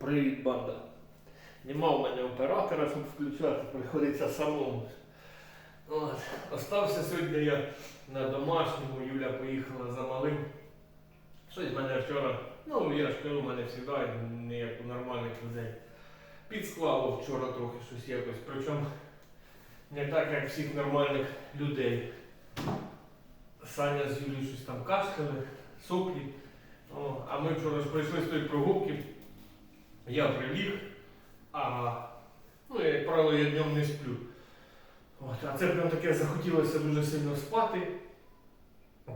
Привіт, банда. Нема в мене оператора, щоб включати, приходиться самому. От. Остався сьогодні я на домашньому, Юля поїхала за малим. Щось мене вчора, ну я ж кажу, в мене завжди, не як у нормальних людей. Підсклало вчора трохи щось якось. Причому не так, як всіх нормальних людей. Саня з Юлією щось там кашляли, соплі. О, а ми вчора ж прийшли з тої прогулки. Я приліг, а ну, як правило, я днем не сплю. От, а це прям таке захотілося дуже сильно спати.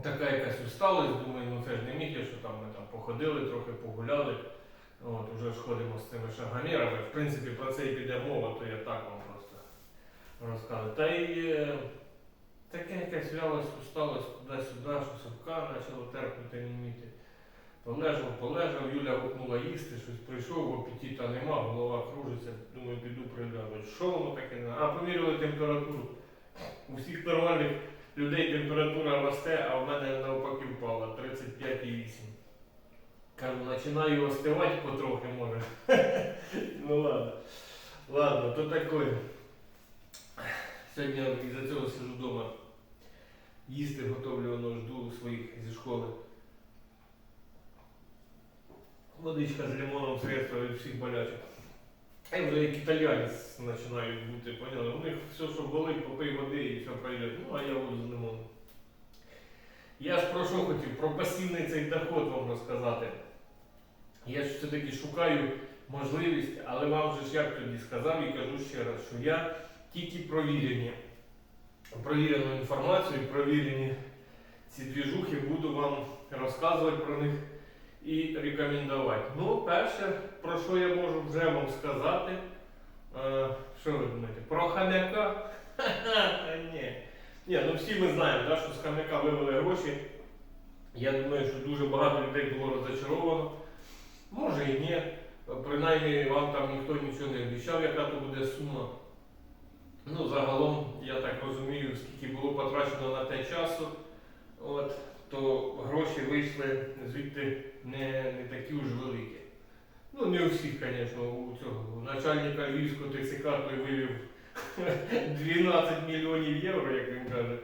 Така якась усталость, думаю, ну це ж не міг я, що там ми там походили, трохи погуляли. От, уже ж ходимо з цими шагомірами. В принципі, про це і піде мова, то я так вам просто розказую. Та й е, таке якась вялость, усталость туди-сюди, що совка почало терпнути, німіти. Полежав, полежав, Юля гукнула їсти, щось прийшов, апетита нема, голова кружиться, думаю, піду пригляну. Що воно таке? А поміряли температуру. У всіх нормальних людей температура росте, а в мене навпаки впала 35,8. Кажу, починаю остивати потрохи може. ну ладно. Ладно, то таке. Сьогодні із-за цього сижу вдома. Їсти готовлю, воно жду своїх зі школи. Водичка з лимоном средство від всіх болячок. Я вже як італіянець починаю бути, поняли? У них все, що болить, попий води і все пройде. Ну, а я воду з лимоном. Я ж про що хотів? Про пасивний цей доход вам розказати. Я ж все-таки шукаю можливість, але вам же ж як тоді сказав і кажу ще раз, що я тільки провірені, провірену інформацію, провірені ці двіжухи буду вам розказувати про них і рекомендувати. Ну, перше, про що я можу вже вам сказати, е, що ви думаєте? Про хам'яка? Ні. Ні, ну всі ми знаємо, да, що з хам'яка вивели гроші. Я думаю, що дуже багато людей було розочаровано. Може і ні. Принаймні вам там ніхто нічого не обіцяв, яка то буде сума. Ну, загалом, я так розумію, скільки було потрачено на те часу, от, то гроші вийшли звідти не, не такі уж великі. Ну, не у всіх, звісно, у цього. Начальника Львівського ТЦК той вивів 12 мільйонів євро, як він каже.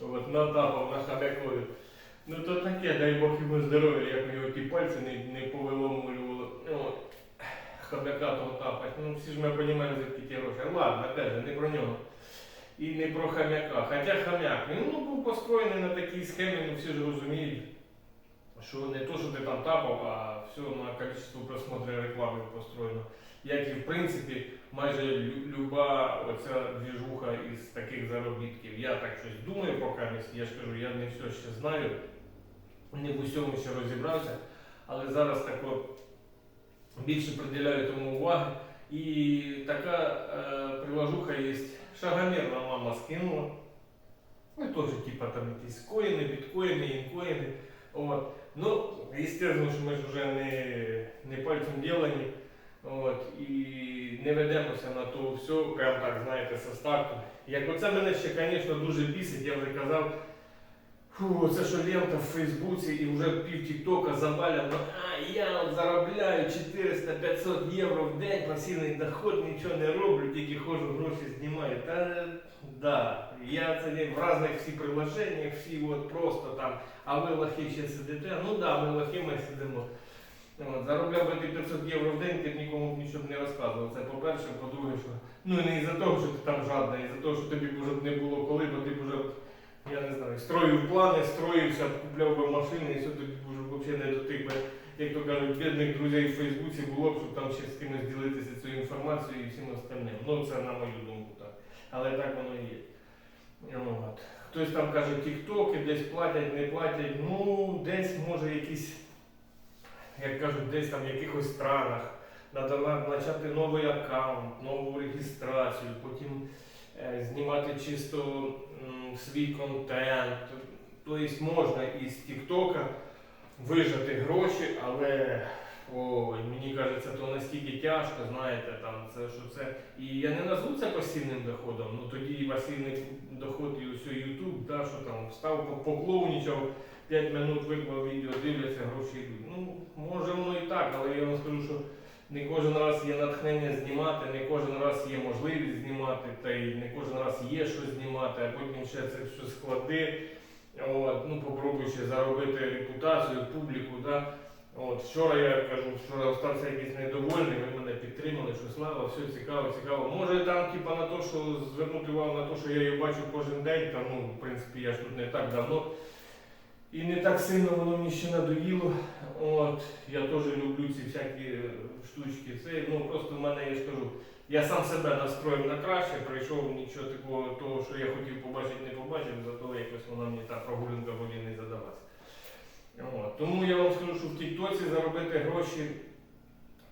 От, натапав на хабякові. Ну то таке, дай Бог йому здоров'я, як у нього ті пальці не, не повиломлювало. Ну, хабяка того тапать. Ну всі ж ми розуміємо, звідки ті гроші. Ладно, опять не про нього. І не про хам'яка. Хоча хам'як, ну, був построєний на такій схемі, ну всі ж розуміють, що не то, що ти там тапав, а все на кількість просмотрів реклами построєно. Як і в принципі майже люба оця двіжуха із таких заробітків. Я так щось думаю поки, я ж кажу, я не все ще знаю, не в усьому ще розібрався, але зараз тако більше приділяю тому уваги. І така е, приложуха є. Шагомірна мама скинула. Ну, теж, типа там якісь коїни, біткоїни, інкоїни. От. Ну, естественно, що ми ж вже не, не пальцем ділені. От, і не ведемося на то все, прям так, знаєте, со старту. Як оце мене ще, звісно, дуже бісить, я вже казав, фу, це що лента в Фейсбуці і вже пів Тіктока заваляно, а я заробляю 400-500 євро в день, пасивний доход, нічого не роблю, тільки ходжу, гроші знімаю. Та да, я це не в різних всі приложеннях, всі от просто там, а ви лохи ще сидите. Ну да, ми лохи, ми сидимо. От, заробляв би ти 500 євро в день, ти б нікому нічого б не розказував. Це по-перше, по-друге, що ну не із-за того, що ти там жадний, із-за того, що тобі б вже не було коли, бо ти б вже, я не знаю, строїв плани, строївся, купляв би машини, і все тобі б вже взагалі не до тих би, як то кажуть, бідних друзів в Фейсбуці було б, щоб там ще з кимось ділитися цією інформацією і всім остальним. Ну це на мою думку так. Але так воно і є. Ну, от. Хтось там каже, тіктоки десь платять, не платять. Ну, десь може якісь, як кажуть, десь там в якихось странах. Треба почати новий аккаунт, нову реєстрацію, потім знімати чисто свій контент. Тобто можна із Тіктока вижати гроші, але ой, мені кажеться, то настільки тяжко, знаєте, там це що це. І я не назву це пасивним доходом, ну тоді і пасивний доход і усе YouTube, да, що там встав, поклоунічав, 5 минут виклав відео, дивляться, гроші йдуть. Ну, може воно і так, але я вам скажу, що не кожен раз є натхнення знімати, не кожен раз є можливість знімати, та й не кожен раз є що знімати, а потім ще це все склади. От, ну, попробуй ще заробити репутацію, публіку. Да? От, вчора я кажу, вчора остався якийсь недовольний, ви мене підтримали, що слава, все цікаво, цікаво. Може там, типа, на те, що звернути увагу на те, що я її бачу кожен день, там, ну, в принципі, я ж тут не так давно. І не так сильно воно мені ще надоїло. От, я теж люблю ці всякі штучки. Це, ну, просто в мене, я ж кажу, я сам себе настроїв на краще, прийшов нічого такого, того, що я хотів побачити, не побачив, зато якось вона мені та прогулянка волі не задалась. От. Тому я вам скажу, що в Тіктоці заробити гроші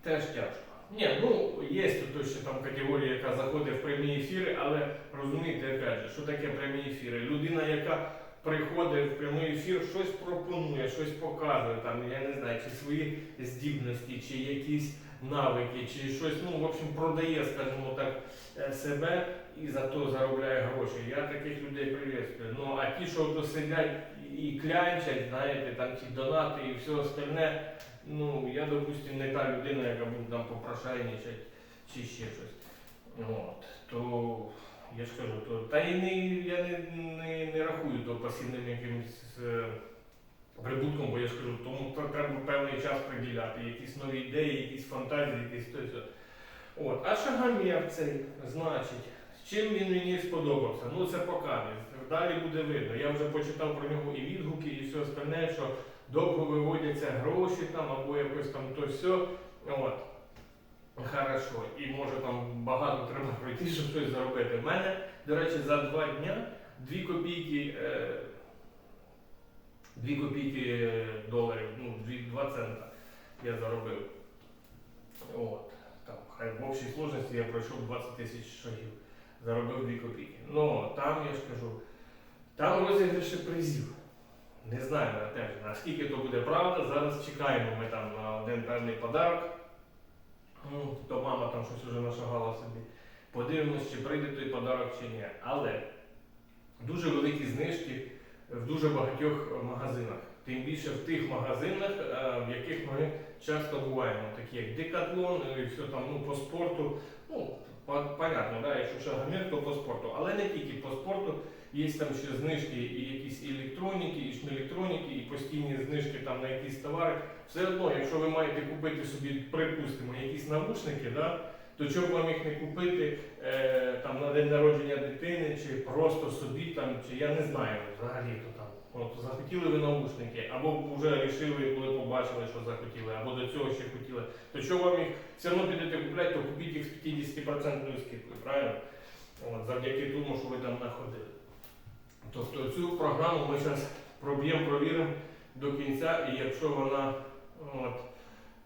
теж тяжко. Ні, ну є тут ще там категорія, яка заходить в прямі ефіри, але розумієте, опять же, що таке прямі ефіри? Людина, яка приходить в прямий ефір, щось пропонує, щось показує, там, я не знаю, чи свої здібності, чи якісь навики, чи щось, ну, в общем, продає, скажімо так, е, себе і за то заробляє гроші. Я таких людей приветствую. Ну, а ті, що то сидять і клянчать, знаєте, там ті донати і все остальне, ну, я, допустим, не та людина, яка буде там попрошайничати чи ще щось. От, то я ж кажу, то та і не, я не, не, не рахую то пасивним якимось е, прибутком, бо я ж кажу, тому тр- треба певний час приділяти, якісь нові ідеї, якісь фантазії, якісь то все. От, а шагамір цей, значить, чим він мені сподобався? Ну це показує. Далі буде видно. Я вже почитав про нього і відгуки, і все остальне, що довго виводяться гроші там, або якось там то все. От. Хорошо. І може там багато треба пройти, щоб щось заробити. В мене, до речі, за два дня 2 копійки, е, 2 копійки е, доларів, ну, 2, 2 цента я заробив. От. Там, хай в общій сложності я пройшов 20 тисяч шагів, заробив 2 копійки. Ну, там я ж кажу, там розіграші призів. Не знаю, теж, наскільки то буде правда. Зараз чекаємо ми там на один певний подарок. Ну, то мама там щось вже нашагала собі. Подивимось, чи прийде той подарок чи ні. Але дуже великі знижки в дуже багатьох магазинах. Тим більше в тих магазинах, е, в яких ми часто буваємо, такі як Декатлон, і все там ну, по спорту. Ну, понятно, да, якщо шагомір, то по спорту. Але не тільки по спорту. Є там ще знижки і якісь і електроніки, і шмелектроніки, і постійні знижки там на якісь товари. Все одно, якщо ви маєте купити собі, припустимо, якісь навушники, да, то чого б вам їх не купити е, там, на день народження дитини, чи просто собі, там, чи я не знаю взагалі то там. От, захотіли ви наушники, або вже вирішили, коли побачили, що захотіли, або до цього ще хотіли, то що вам їх все одно підете купляти, то купіть їх з 50% скидкою, правильно? От, завдяки тому, що ви там знаходили. Тобто цю програму ми зараз проб'ємо, провіримо до кінця, і якщо вона от,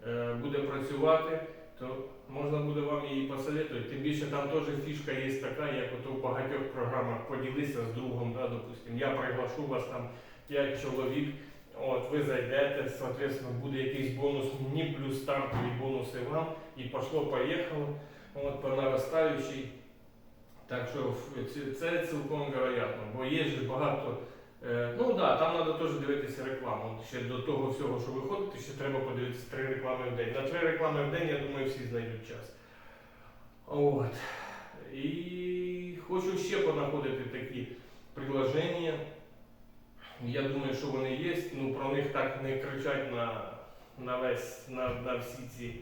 е, буде працювати, то можна буде вам її посоветувати. Тим більше там теж фішка є така, як от у багатьох програмах поділися з другом, да, допустим. Я приглашу вас там 5 чоловік, от, ви зайдете, соответственно, буде якийсь бонус мені, плюс стартові бонуси вам, і пошло-поїхало, от, по наростаючій. Так що це- цілком вероятно, бо є ж багато. Е, ну так, да, там треба теж дивитися рекламу. Ще до того всього, що виходить, ще треба подивитися три реклами в день. На три реклами в день, я думаю, всі знайдуть час. От. І хочу ще понаходити такі приложення. Я думаю, що вони є. Ну, про них так не кричать на, на, весь, на, на всі ці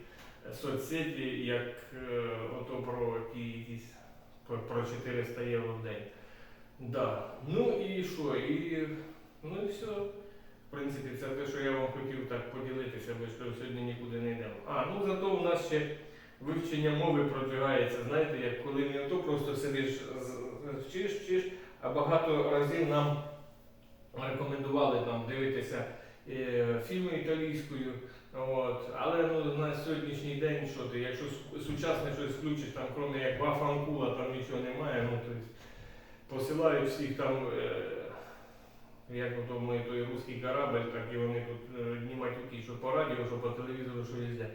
соцсеті, як е, ото про ті якісь про, про 400 євро в день. Да. Ну і що? І, ну і все. В принципі, це те, що я вам хотів так поділитися, бо що сьогодні нікуди не йдемо. А, ну зато у нас ще вивчення мови продвигається. Знаєте, як коли не то просто сидиш, вчиш, вчиш, а багато разів нам рекомендували там дивитися е, фільми італійською. От. Але ну, на сьогоднішній день, що ти, якщо сучасне щось включиш, там, крім як Вафанкула, там нічого немає, ну, то посилають всіх там, е, як ото ми той русський корабль, так і вони тут е, одні матюки, що по радіо, що по телевізору, що везде.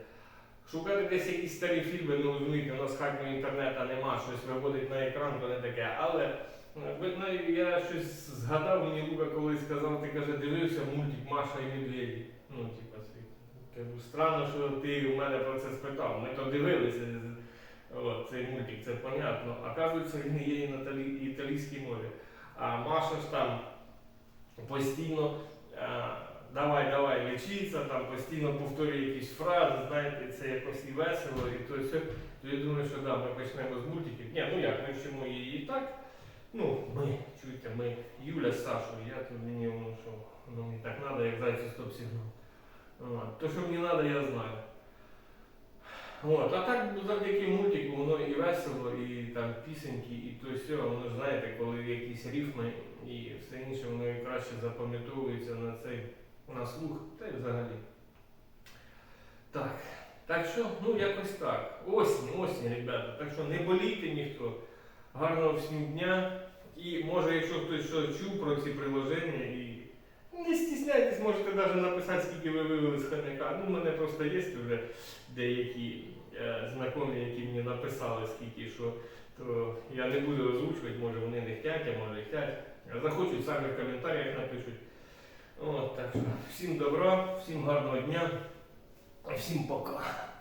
Шукати десь якісь старі фільми, ну розумієте, у нас хатнього інтернету нема, щось виводить на екран, то не таке. Але е, видно, я щось згадав, мені Лука колись сказав, ти каже, дивився мультик Маша і Медведі. Ну, типа. Кажу, странно, що ти у мене про це спитав. Ми то дивилися. От, цей мультик, це понятно. Оказується, він є і на італійській мові. А Маша ж там постійно а, давай, давай, лічиться, там постійно повторює якісь фрази, знаєте, це якось і весело, і то все. То я думаю, що да, ми почнемо з мультиків. Ні, ну як, ми вчимо її і так. Ну, ми, чуєте, ми, Юля з Сашою, я тут мені воно що, ну мені так треба, як зайцю стоп-сигнал. От. То, що мені треба, я знаю. От, а так завдяки мультику воно і весело, і там пісеньки, і то все, воно ж знаєте, коли якісь рифми і все інше, воно і краще запам'ятовується на цей на слух, та й взагалі. Так. Так що, ну якось так. Осінь, осінь, ребята. Так що не болійте ніхто. Гарного всім дня. І може, якщо хтось що чув про ці приложення і стісняйтесь, можете навіть написати, скільки ви вивели з хомяка. Ну, у мене просто є вже деякі е, знайомі, які мені написали, скільки що, то я не буду озвучувати, може вони не хтять, а може хтять. Захочуть, самі в коментарях напишуть. От, так що всім добра, всім гарного дня, всім пока.